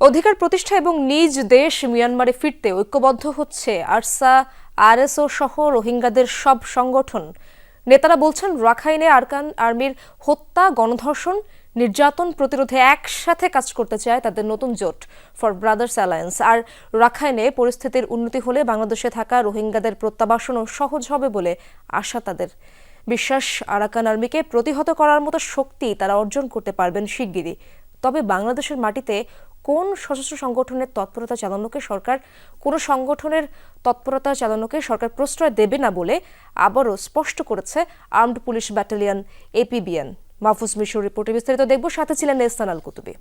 অধিকার প্রতিষ্ঠা এবং নিজ দেশ মিয়ানমারে ফিরতে ঐক্যবদ্ধ হচ্ছে আরসা, আরএসও সহ রোহিঙ্গাদের সব সংগঠন। নেতারা বলছেন, রাখাইনে আরকান আর্মির হত্যা, গণধর্ষণ, নির্যাতন প্রতিরোধে একসাথে কাজ করতে চায় তাদের নতুন জোট ফর ব্রাদার্স অ্যালায়েন্স। আর রাখাইনে পরিস্থিতির উন্নতি হলে বাংলাদেশে থাকা রোহিঙ্গাদের প্রত্যাবাসনও সহজ হবে বলে আশা তাদের। বিশ্বাস, আরাকান আর্মিকে প্রতিহত করার মতো শক্তি তারা অর্জন করতে পারবেন শিগগিরই। তবে বাংলাদেশের মাটিতে কোন সশস্ত্র সংগঠনের তৎপরতা চালানোকে সরকার, কোন সংগঠনের তৎপরতা চালানোকে সরকার প্রশ্রয় দেবে না বলে আবারও স্পষ্ট করেছে armed police battalion APBN. Mahfuz মিশুর রিপোর্টে বিস্তারিত দেখব। সাথে ছিলেন এহসান আল কুতুবি।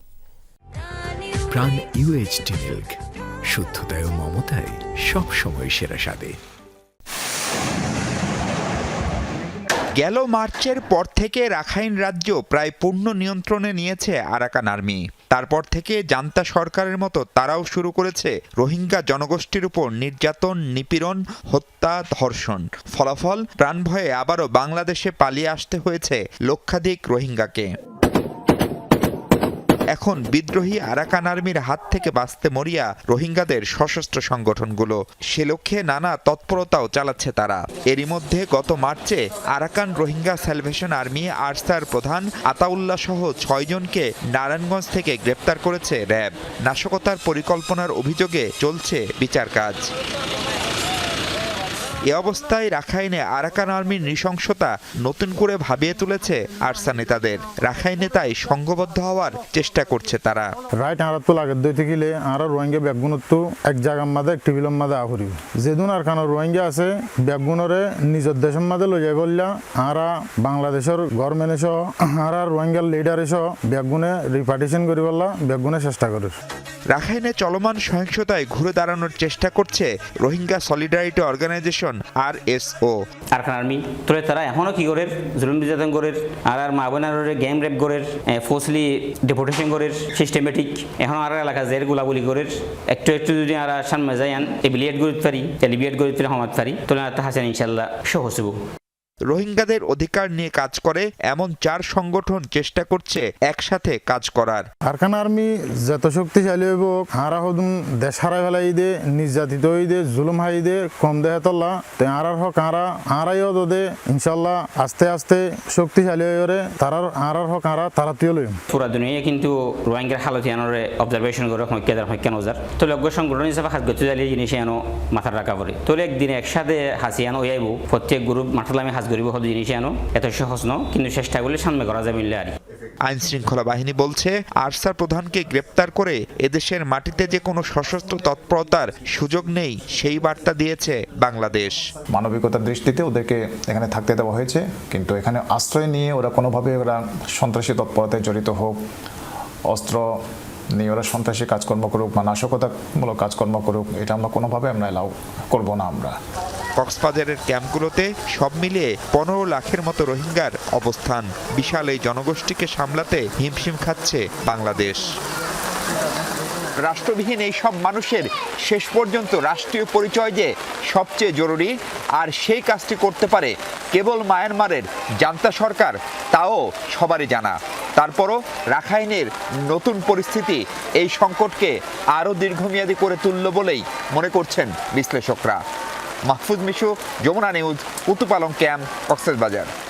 প্রাণ মিল্ক শুদ্ধতায় মমতায় সবসময় সেরা স্বাদে। গেল মার্চের পর থেকে রাখাইন রাজ্য প্রায় পূর্ণ নিয়ন্ত্রণে নিয়েছে আরাকান আর্মি। তারপর থেকে জান্তা সরকারের মতো তারাও শুরু করেছে রোহিঙ্গা জনগোষ্ঠীর উপর নির্যাতন, নিপীড়ন, হত্যা, ধর্ষণ। ফলাফল প্রাণ ভয়ে আবারও বাংলাদেশে পালিয়ে আসতে হয়েছে লক্ষাধিক রোহিঙ্গাকে। এখন বিদ্রোহী আরাকান আর্মির হাত থেকে বাঁচতে মরিয়া রোহিঙ্গাদের সশস্ত্র সংগঠনগুলো। সে লক্ষ্যে নানা তৎপরতাও চালাচ্ছে তারা। এরই মধ্যে গত মার্চে আরাকান রোহিঙ্গা স্যালভেশন আর্মি আরসার প্রধান আতাউল্লাহ সহ ছয়জনকে নারায়ণগঞ্জ থেকে গ্রেপ্তার করেছে র্যাব। নাশকতার পরিকল্পনার অভিযোগে চলছে বিচার কাজ এ অবস্থায় রাখাইনে আরাকান আর্মির নৃশংসতা নতুন করে ভাবিয়ে তুলেছে আরসা নেতাদের। রাখাইনে তাই সংঘবদ্ধ হওয়ার চেষ্টা করছে তারা। রাইট আর তো লাগে দইতে গেলে আর রোহিঙ্গা ব্যাগগুণতো এক জায়গার মাঝে একটি বিলম মাঝে আহরিব। যেদিন আর খানো রোহিঙ্গা আছে ব্যাগগুণরে নিজের দেশের মাঝে লই যাই বললা, আরা বাংলাদেশের গভর্নমেন্ট সহ আর রোহিঙ্গার লিডার সহ ব্যাগগুণে রিপার্টিশন করি বললা ব্যাগগুণে চেষ্টা করে রাখাইনে চলমান সহিংসতায় ঘুরে দাঁড়ানোর চেষ্টা করছে রোহিঙ্গা সলিডারিটি অর্গানাইজেশন আর এস আরখান আর্মি তোরে তারা এখনও কি করে? জুলুম নির্যাতন করে আর আর মা বোনারে গেম রেপ করে ফোর্সলি ডিপোর্টেশন করে সিস্টেমেটিক এখন আর এলাকা জের গুলাগুলি করে একটু একটু যদি আর সামনে যাই এবিলিয়েট করতে পারি এলিবিয়েট করতে পারি সমাজ পারি তোলে হাসেন ইনশাল্লাহ সহজ রোহিঙ্গাদের অধিকার নিয়ে কাজ করে এমন চার সংগঠন চেষ্টা করছে একসাথে কাজ করার। আরকান আর্মি যত শক্তিশালী হইব হারা হদুন দেশ হারাই ফেলাই দে নির্যাতিত হই দে জুলুম হাই দে কম দেহে তল্লা তে আরার হক আরা আরাইও দে ইনশাল্লাহ আস্তে আস্তে শক্তিশালী হয়ে ওরে তারার আরার হক আরা তারা তুই লইম। পুরা দুনিয়া কিন্তু রোহিঙ্গার হালতি আনোরে অবজারভেশন করে হইক্যাদার হইক্যান ওজার? তো লগ্য সংগঠন হিসাবে হাত গতি জালিয়ে জিনিস আনো মাথার রাখা পড়ে। তোলে একদিন একসাথে হাসি আনো ওয়াইব প্রত্যেক গ্রুপ মাথালে আমি হাজ করিব হদ জিনিস আনো এত সহজ ন কিন্তু চেষ্টা করলে সামনে করা যাবে মিললে আর আইন শৃঙ্খলা বাহিনী বলছে আরসার প্রধানকে গ্রেপ্তার করে এদেশের মাটিতে যে কোনো সশস্ত্র তৎপরতার সুযোগ নেই সেই বার্তা দিয়েছে বাংলাদেশ। মানবিকতার দৃষ্টিতে ওদেরকে এখানে থাকতে দেওয়া হয়েছে কিন্তু এখানে আশ্রয় নিয়ে ওরা কোনোভাবে ওরা সন্ত্রাসী তৎপরতায় জড়িত হোক অস্ত্র নিয়ে ওরা সন্ত্রাসী কাজকর্ম করুক বা নাশকতামূলক কাজকর্ম করুক এটা আমরা কোনোভাবে আমরা এলাও করব না আমরা। কক্সবাজারের ক্যাম্পগুলোতে সব মিলিয়ে পনেরো লাখের মতো রোহিঙ্গার অবস্থান। বিশাল এই জনগোষ্ঠীকে সামলাতে হিমশিম খাচ্ছে বাংলাদেশ। রাষ্ট্রবিহীন এই সব মানুষের শেষ পর্যন্ত রাষ্ট্রীয় পরিচয় যে সবচেয়ে জরুরি আর সেই কাজটি করতে পারে কেবল মায়ানমারের জান্তা সরকার, তাও সবারই জানা। তারপরও রাখাইনের নতুন পরিস্থিতি এই সংকটকে আরও দীর্ঘমেয়াদী করে তুলল বলেই মনে করছেন বিশ্লেষকরা। Mahfuz Mishu Jamuna news Kutupalong camp Cox's Bazar.